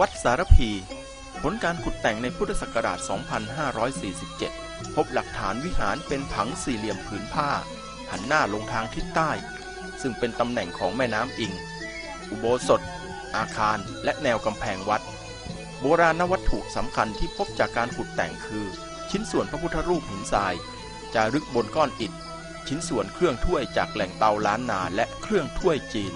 วัดสารพี ผลการขุดแต่งในพุทธศักราช 2547 พบหลักฐานวิหารเป็นผังสี่เหลี่ยมผืนผ้า หันหน้าลงทางทิศใต้ ซึ่งเป็นตำแหน่งของแม่น้ำอิง อุโบสถ อาคาร และแนวกำแพงวัด โบราณวัตถุสำคัญที่พบจากการขุดแต่งคือ ชิ้นส่วนพระพุทธรูปหินทราย จารึกบนก้อนอิฐ ชิ้นส่วนเครื่องถ้วยจากแหล่งเตาล้านนาและเครื่องถ้วยจีน